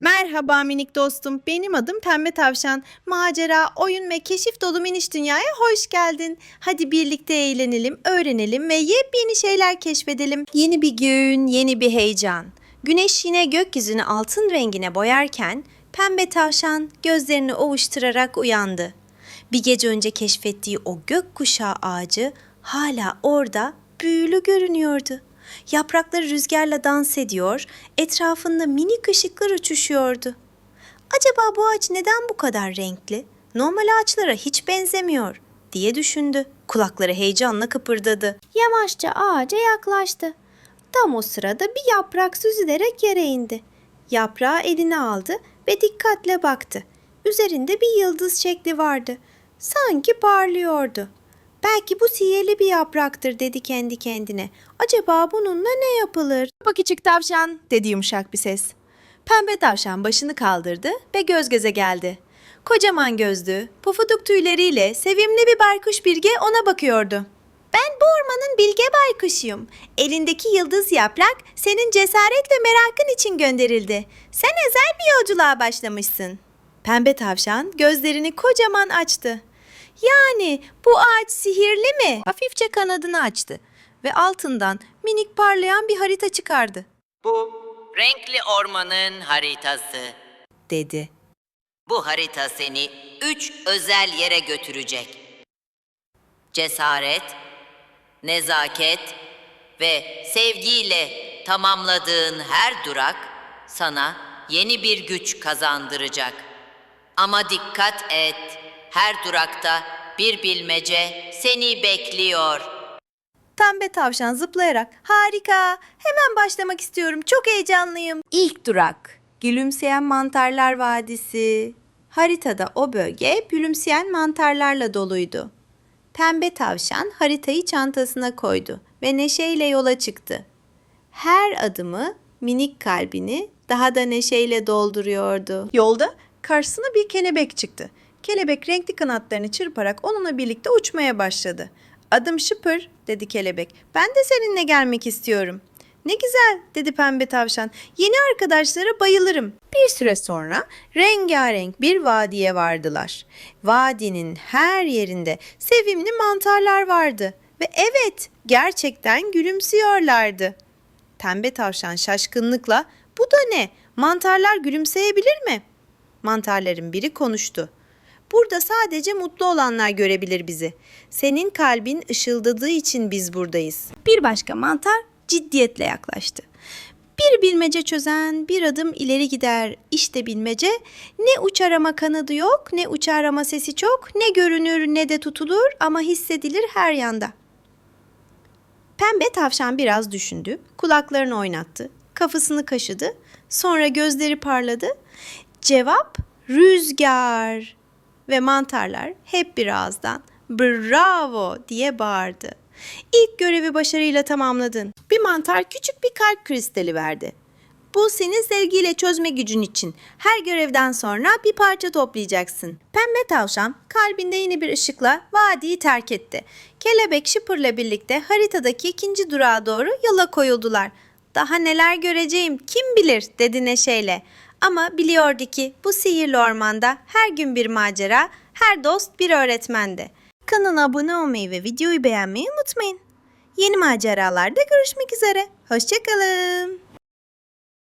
Merhaba minik dostum. Benim adım Pembe Tavşan. Macera, oyun ve keşif dolu miniş dünyaya hoş geldin. Hadi birlikte eğlenelim, öğrenelim ve yepyeni şeyler keşfedelim. Yeni bir gün, yeni bir heyecan. Güneş yine gökyüzünü altın rengine boyarken Pembe Tavşan gözlerini ovuşturarak uyandı. Bir gece önce keşfettiği o gökkuşağı ağacı hala orada büyülü görünüyordu. Yaprakları rüzgarla dans ediyor, etrafında minik ışıklar uçuşuyordu. Acaba bu ağaç neden bu kadar renkli? Normal ağaçlara hiç benzemiyor diye düşündü. Kulakları heyecanla kıpırdadı. Yavaşça ağaca yaklaştı. Tam o sırada bir yaprak süzülerek yere indi. Yaprağı eline aldı ve dikkatle baktı. Üzerinde bir yıldız şekli vardı. Sanki parlıyordu. Belki bu sihirli bir yapraktır dedi kendi kendine. Acaba bununla ne yapılır? Bak küçük tavşan dedi yumuşak bir ses. Pembe tavşan başını kaldırdı ve göz göze geldi. Kocaman gözlü, pofuduk tüyleriyle sevimli bir baykuş bilge ona bakıyordu. Ben bu ormanın bilge baykuşuyum. Elindeki yıldız yaprak senin cesaret ve merakın için gönderildi. Sen özel bir yolculuğa başlamışsın. Pembe tavşan gözlerini kocaman açtı. Yani bu ağaç sihirli mi? Hafifçe kanadını açtı ve altından minik parlayan bir harita çıkardı, Bu renkli ormanın haritası. dedi. Bu harita seni üç özel yere götürecek. Cesaret, nezaket ve sevgiyle tamamladığın her durak sana yeni bir güç kazandıracak. Ama dikkat et, her durakta bir bilmece seni bekliyor. Pembe tavşan zıplayarak harika hemen başlamak istiyorum çok heyecanlıyım. İlk durak gülümseyen mantarlar vadisi. Haritada o bölge gülümseyen mantarlarla doluydu. Pembe tavşan haritayı çantasına koydu ve neşeyle yola çıktı. Her adımı minik kalbini daha da neşeyle dolduruyordu. Yolda karşısına bir kelebek çıktı. Kelebek renkli kanatlarını çırparak onunla birlikte uçmaya başladı. Adım Şıpır dedi kelebek. Ben de seninle gelmek istiyorum. Ne güzel dedi pembe tavşan. Yeni arkadaşlara bayılırım. Bir süre sonra rengarenk bir vadiye vardılar. Vadinin her yerinde sevimli mantarlar vardı. Ve evet gerçekten gülümsüyorlardı. Pembe tavşan şaşkınlıkla bu da ne? Mantarlar gülümseyebilir mi? Mantarların biri konuştu. Burada sadece mutlu olanlar görebilir bizi. Senin kalbin ışıldadığı için biz buradayız. Bir başka mantar ciddiyetle yaklaştı. Bir bilmece çözen bir adım ileri gider. İşte bilmece ne uçar ama kanadı yok, ne uçar ama sesi çok, ne görünür ne de tutulur ama hissedilir her yanda. Pembe tavşan biraz düşündü, kulaklarını oynattı, kafasını kaşıdı, sonra gözleri parladı. Cevap rüzgar ve mantarlar hep bir ağızdan bravo diye bağırdı. İlk görevi başarıyla tamamladın. Bir mantar küçük bir kalp kristali verdi. Bu senin sevgiyle çözme gücün için. Her görevden sonra bir parça toplayacaksın. Pembe tavşan kalbinde yeni bir ışıkla vadiyi terk etti. Kelebek şıpırla birlikte haritadaki ikinci durağa doğru yola koyuldular. Daha neler göreceğim kim bilir dedi neşeyle. Ama biliyordu ki bu sihirli ormanda her gün bir macera, her dost bir öğretmendi. Kanala abone olmayı ve videoyu beğenmeyi unutmayın. Yeni maceralarda görüşmek üzere. Hoşçakalın.